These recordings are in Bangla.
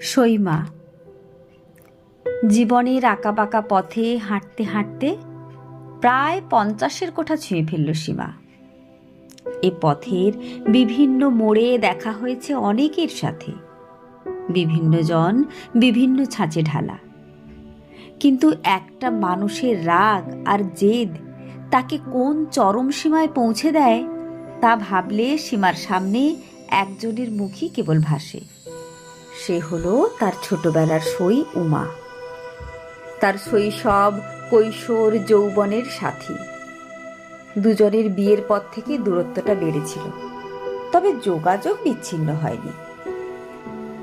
সইমা জীবনের আঁকাবাঁকা পথে হাঁটতে হাঁটতে প্রায় পঞ্চাশের কোঠা ছুঁয়ে ফেলল সীমা। এ পথের বিভিন্ন মোড়ে দেখা হয়েছে অনেকের সাথে। বিভিন্ন জন বিভিন্ন ছাঁচে ঢালা। কিন্তু একটা মানুষের রাগ আর জেদ তাকে কোন চরম সীমায় পৌঁছে দেয়, তা ভাবলে সীমার সামনে একজনের মুখই কেবল ভাসে। সে হলো তার ছোটবেলার সই উমা। তার শৈশব কৈশোর যৌবনের সাথী। দুজনের বিয়ের পর থেকে দূরত্বটা বেড়েছিল, তবে যোগাযোগ বিচ্ছিন্ন হয়নি।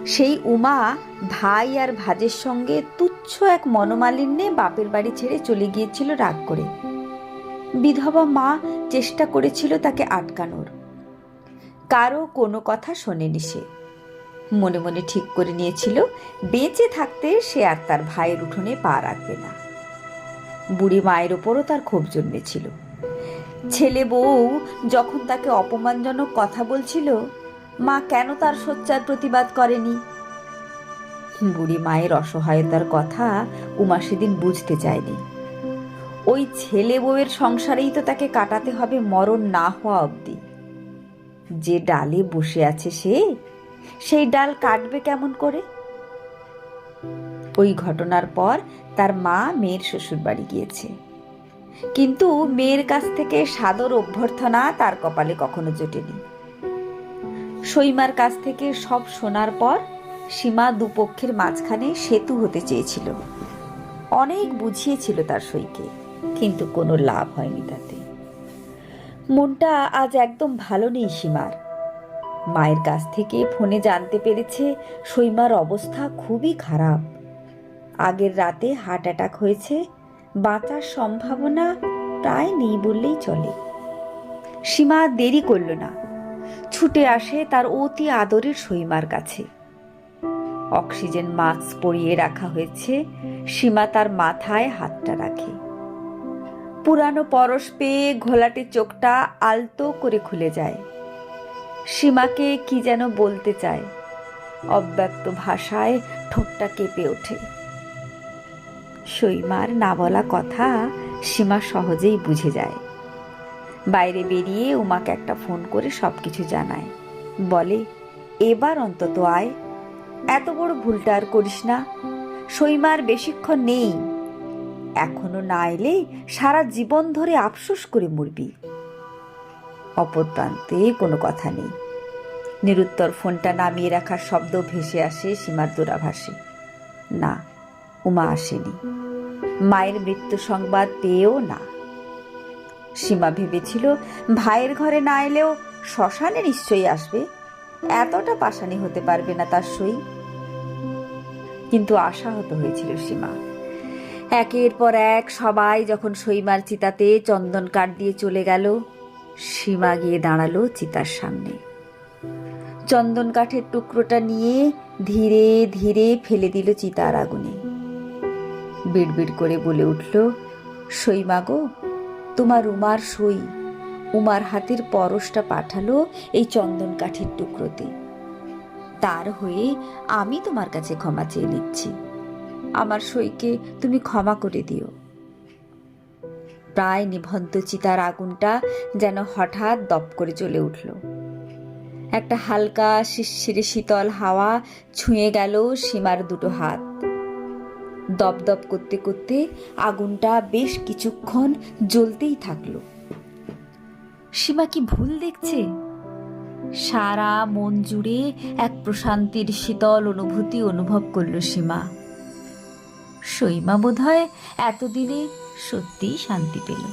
সেই উমা ভাই আর ভাজের সঙ্গে তুচ্ছ এক মনোমালিন্যে বাপের বাড়ি ছেড়ে চলে গিয়েছিল রাগ করে। বিধবা মা চেষ্টা করেছিল তাকে আটকানোর। কারও কোনো কথা শোনেনি সে। মনে মনে ঠিক করে নিয়েছিল, বেঁচে থাকতে সে আর তার ভাইয়ের উঠোনে পা রাখবে না। বুড়ি মায়ের ওপরও তার ক্ষোভ জন্মেছিল। ছেলে বউ যখন তাকে অপমানজনক কথা বলছিল, মা কেন তার সোচ্চার প্রতিবাদ করেনি? বুড়ি মায়ের অসহায়তার কথা উমা সেদিন বুঝতে চায়নি। ওই ছেলে বউয়ের সংসারেই তো তাকে কাটাতে হবে মরণ না হওয়া অবধি। যে ডালে বসে আছে সে সেই ডাল কাটবে কেমন করে? ওই ঘটনার পর তার মা মেয়ের শ্বশুর বাড়ি গিয়েছে। কিন্তু মেয়ের কাছ থেকে সাদর অভ্যর্থনা তার কপালে কখনো জোটেনি। সৈমার কাছ থেকে সব শোনার পর সীমা দুপক্ষের মাঝখানে সেতু হতে চেয়েছিল। অনেক বুঝিয়েছিল তার সইকে, কিন্তু কোনো লাভ হয়নি তাতে। মনটা আজ একদম ভালো নেই সীমার। মায়ের কাছ থেকে ফোনে জানতে পেরেছে সৈমার অবস্থা খুবই খারাপ। আগের রাতে হার্ট অ্যাটাক হয়েছে, বাঁচার সম্ভাবনা প্রায় নেই বললেই চলে। সীমা দেরি করল না, ছুটে আসে তার অতি আদরের সৈমার কাছে। অক্সিজেন মাস্ক পরিয়ে রাখা হয়েছে, সীমা তার মাথায় হাতটা রাখে। পুরানো পরশ পেয়ে ঘোলাটে চোখটা আলতো করে খুলে যায়। সীমাকে কি যেন বলতে চায়। অব্যক্ত ভাষায় ঠোঁটটা কেঁপে ওঠে। সৈমার না বলা কথা সীমা সহজেই বুঝে যায়। বাইরে বেরিয়ে উমাকে একটা ফোন করে সব কিছু জানায়। বলে, এবার অন্তত আয়। এত বড় ভুলটা আর করিস না। সৈমার বেশিক্ষণ নেই। এখনও না এলে সারা জীবন ধরে আফসোস করে মরবি। অপর প্রান্তে কোনো কথা নেই। নিরুত্তর ফোনটা নামিয়ে রাখার শব্দ ভেসে আসে সীমার দূরাভাসে। না, উমা আসেনি। মায়ের মৃত্যু সংবাদ পেয়েও না। সীমা ভেবেছিল, ভাইয়ের ঘরে না এলেও শ্মশানে নিশ্চয়ই আসবে। এতটা পাশানি হতে পারবে না তার সই। কিন্তু আশাহত হয়েছিল সীমা। একের পর এক সবাই যখন সইমার চিতাতে চন্দন কাঠ দিয়ে চলে গেল। সীমা গিয়ে দাঁড়াল চিতার সামনে। চন্দন কাঠের টুকরোটা নিয়ে ধীরে ধীরে ফেলে দিল চিতার আগুনে। বিড়বিড় করে বলে উঠল সইমা গো, তোমার উমার সই, উমার হাতের পরশটা পাঠালো এই চন্দন কাঠের টুকরোতে। তার হয়ে আমি তোমার কাছে ক্ষমা চেয়ে নিচ্ছি। আমার সইকে তুমি ক্ষমা করে দিও। প্রায় নিভন্ত চিতার আগুনটা যেন হঠাৎ দপ করে জ্বলে উঠল। একটা হালকা শিরশিরে শীতল হাওয়া ছুঁয়ে গেল সীমার দুটো হাত। দপদপ করতে করতে আগুনটা বেশ কিছুক্ষণ জ্বলতেই থাকল। সীমা কি ভুল দেখছে? সারা মন জুড়ে এক প্রশান্তির শীতল অনুভূতি অনুভব করল সীমা। সীমা বোধ হয় এতদিনে সত্যিই শান্তি পেল।